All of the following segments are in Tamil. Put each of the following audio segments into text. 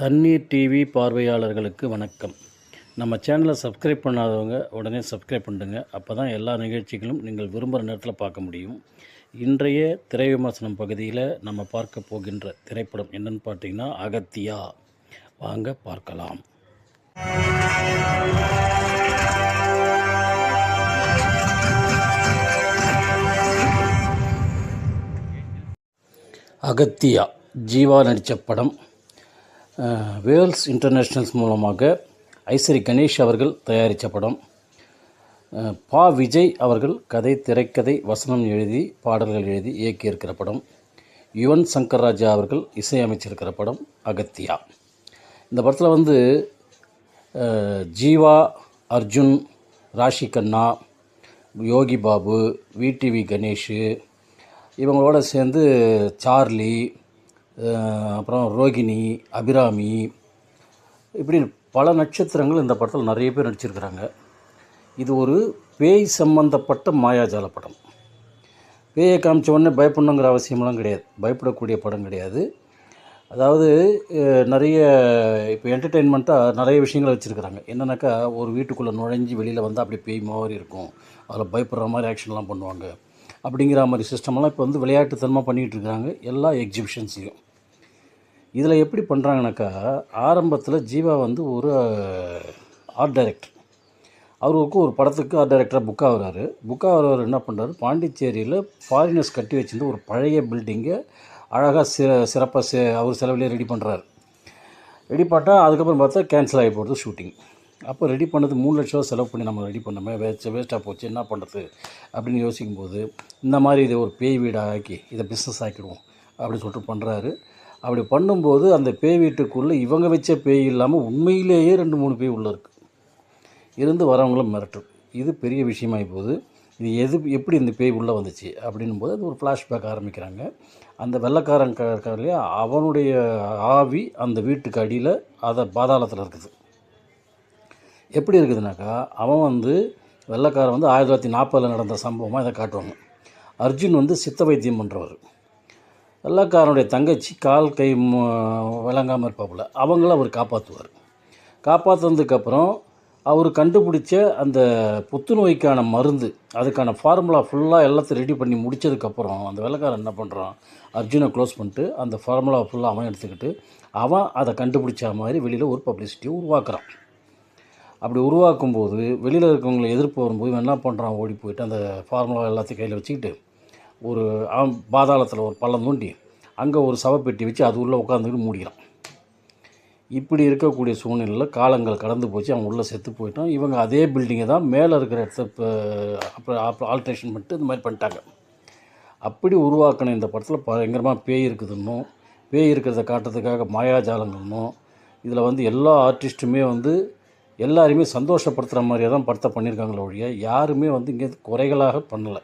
தண்ணீர் டிவி பார்வையாளர்களுக்கு வணக்கம். நம்ம சேனலை சப்ஸ்கிரைப் பண்ணாதவங்க உடனே சப்ஸ்கிரைப் பண்ணுங்க அப்போ தான் எல்லா நிகழ்ச்சிகளும் நீங்கள் விரும்புகிற நேரத்தில் பார்க்க முடியும். இன்றைய திரை விமர்சனம் பகுதியில் நம்ம பார்க்க போகின்ற திரைப்படம் என்னன்னு பார்த்தீங்கன்னா அகத்தியா. வாங்க பார்க்கலாம். அகத்தியா ஜீவா நடித்த படம். வேர்ல்ஸ் இன்டர்நேஷ்னல்ஸ் மூலமாக ஐஸ்வரி கணேஷ் அவர்கள் தயாரித்த படம். பா விஜய் அவர்கள் கதை திரைக்கதை வசனம் எழுதி பாடல்கள் எழுதி இயக்கியிருக்கிற படம். யுவன் சங்கர் ராஜா அவர்கள் இசையமைச்சிருக்கிற படம் அகத்தியா. இந்த படத்தில் வந்து ஜீவா அர்ஜுன் ராஷி கண்ணா யோகி பாபு விடிவி கணேஷு இவங்களோட சேர்ந்து சார்லி அப்புறம் ரோகிணி அபிராமி இப்படி பல நட்சத்திரங்கள் இந்த படத்தில் நிறைய பேர் நடிச்சிருக்கிறாங்க. இது ஒரு பேய் சம்பந்தப்பட்ட மாயாஜால படம். பேயை காமிச்ச உடனே பயப்படணுங்கிற அவசியமெல்லாம் கிடையாது. பயப்படக்கூடிய படம் கிடையாது. அதாவது நிறைய இப்போ என்டர்டெயின்மெண்ட்டாக நிறைய விஷயங்களை வச்சுருக்கிறாங்க. என்னென்னாக்கா ஒரு வீட்டுக்குள்ளே நுழைஞ்சு வெளியில் வந்தால் அப்படியே பேய் மாதிரி இருக்கும். அதில் பயப்படுற மாதிரி ஆக்ஷன்லாம் பண்ணுவாங்க. அப்படிங்கிற மாதிரி சிஸ்டம்லாம் இப்போ வந்து விளையாட்டுத்தனமாக பண்ணிகிட்டு இருக்காங்க எல்லா எக்ஸிபிஷன்ஸையும் இதில் எப்படி பண்ணுறாங்கனாக்கா ஆரம்பத்தில் ஜீவா வந்து ஒரு ஆர்ட் டைரக்டர் அவருக்கு ஒரு படத்துக்கு ஆர்ட் டைரக்டராக புக் ஆகிறாரு. புக் ஆகிறவர் என்ன பண்ணுறாரு பாண்டிச்சேரியில் ஃபாரினர்ஸ் கட்டி வச்சுருந்த ஒரு பழைய பில்டிங்கை அழகாக சிற சிறப்பாக சி அவர் செலவிலே ரெடி பண்ணுறாரு ரெடி பண்ணால் அதுக்கப்புறம் பார்த்தா கேன்சல் ஆகி போகிறது ஷூட்டிங் அப்போ ரெடி பண்ணது மூணு லட்ச ரூபா செலவு பண்ணி நம்ம ரெடி பண்ணோமே. வேஸ்ட் வேஸ்ட்டாக போச்சு. என்ன பண்ணுறது அப்படின்னு யோசிக்கும்போது இந்த மாதிரி இதை ஒரு பேய் வீடாக ஆக்கி இதை பிஸ்னஸ் ஆக்கிடுவோம் அப்படின்னு சொல்லிட்டு பண்ணுறாரு அப்படி பண்ணும்போது அந்த பேய் வீட்டுக்குள்ளே இவங்க வச்ச பேய் இல்லாமல் உண்மையிலேயே ரெண்டு மூணு பேய் உள்ளே இருக்குது இருந்து வரவங்களும் மிரட்டும் இது பெரிய விஷயமாகி போகுது இது எது எப்படி இந்த பேய் உள்ளே வந்துச்சு அப்படின்னும் போது அது ஒரு ஃப்ளாஷ்பேக் ஆரம்பிக்கிறாங்க. அந்த வெள்ளக்காரன் க- இல்லையா? அவனுடைய ஆவி அந்த வீட்டுக்கு அடியில் அதை பாதாளத்தில் இருக்குது. எப்படி இருக்குதுனாக்கா அவன் வந்து வெள்ளைக்காரன் வந்து ஆயிரத்தி தொள்ளாயிரத்தி நாற்பதில் நடந்த சம்பவமாக இதை காட்டுவாங்க. அர்ஜுன் வந்து சித்த வைத்தியம் பண்ணுறவர் வெள்ளைக்காரனுடைய தங்கச்சி கால் கை விளங்காமல் இருப்பாப்புல அவங்கள அவர் காப்பாற்றுவார் காப்பாற்றுனதுக்கப்புறம் அவர் கண்டுபிடிச்ச அந்த புத்துநோய்க்கான மருந்து அதுக்கான ஃபார்முலா ஃபுல்லாக எல்லாத்தையும் ரெடி பண்ணி முடிச்சதுக்கப்புறம் அந்த வெள்ளக்காரன் என்ன பண்ணுறான் அர்ஜுனை க்ளோஸ் பண்ணிட்டு அந்த ஃபார்முலா ஃபுல்லாக அவன் எடுத்துக்கிட்டு அவன் அதை கண்டுபிடிச்ச மாதிரி வெளியில் ஒரு பப்ளிசிட்டியை உருவாக்குறான். அப்படி உருவாக்கும் போது வெளியில் இருக்கவங்களை எதிர்ப்பு வரும்போது இவன் என்ன பண்ணுறான் ஓடி போயிட்டு அந்த ஃபார்முலா எல்லாத்தையும் கையில் வச்சுக்கிட்டு ஒரு பாதாளத்தில் ஒரு பள்ளம் தோண்டி அங்கே ஒரு சவப்பெட்டி வச்சு அது உள்ளே உட்காந்துக்கிட்டு மூடிக்கிறான். இப்படி இருக்கக்கூடிய சூழ்நிலையில் காலங்கள் கடந்து போச்சு. அவன் உள்ளே செத்து போயிட்டான். இவங்க அதே பில்டிங்கை தான் மேலே இருக்கிற இடத்த இப்போ அப்புறம் ஆல்ட்ரேஷன் பண்ணிட்டு இந்த மாதிரி பண்ணிட்டாங்க. அப்படி உருவாக்கின இந்த படத்தில் பயங்கரமாக பேய் இருக்குதுன்னும் பேய் இருக்கிறத காட்டுறதுக்காக மாயாஜாலங்கள்னும் இதில் வந்து எல்லா ஆர்டிஸ்ட்டுமே வந்து எல்லாருமே சந்தோஷப்படுத்துகிற மாதிரியே தான் படத்தை பண்ணியிருக்காங்களே ஒழிய யாருமே வந்து இங்கே குறைகளாக பண்ணலை.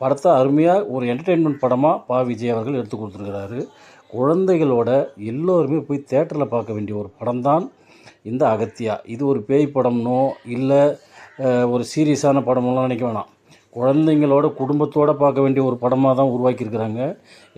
படத்தை அருமையாக ஒரு என்டர்டெயின்மெண்ட் படமாக பா. விஜய் அவர்கள் எடுத்து கொடுத்துருக்கிறாரு. குழந்தைகளோட எல்லோருமே போய் தேட்டரில் பார்க்க வேண்டிய ஒரு படம்தான் இந்த அகத்தியா. இது ஒரு பேய் படம்னோ இல்லை ஒரு சீரியஸான படமெல்லாம் நினைக்க வேணாம். குழந்தைங்களோட குடும்பத்தோடு பார்க்க வேண்டிய ஒரு படமாக தான் உருவாக்கியிருக்கிறாங்க.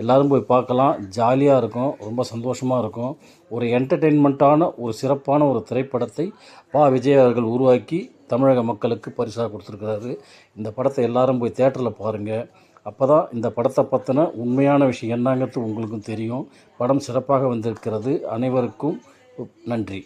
எல்லோரும் போய் பார்க்கலாம். ஜாலியாக இருக்கும். ரொம்ப சந்தோஷமாக இருக்கும். ஒரு என்டர்டெயின்மெண்ட்டான ஒரு சிறப்பான ஒரு திரைப்படத்தை பா. விஜய் அவர்கள் உருவாக்கி தமிழக மக்களுக்கு பரிசாக கொடுத்துருக்கிறாரு. இந்த படத்தை எல்லாரும் போய் தேட்டரில் பாருங்கள் அப்போ தான் இந்த படத்தை பற்றின உண்மையான விஷயம் என்னங்கிறது உங்களுக்கும் தெரியும். படம் சிறப்பாக வந்திருக்கிறது. அனைவருக்கும் நன்றி.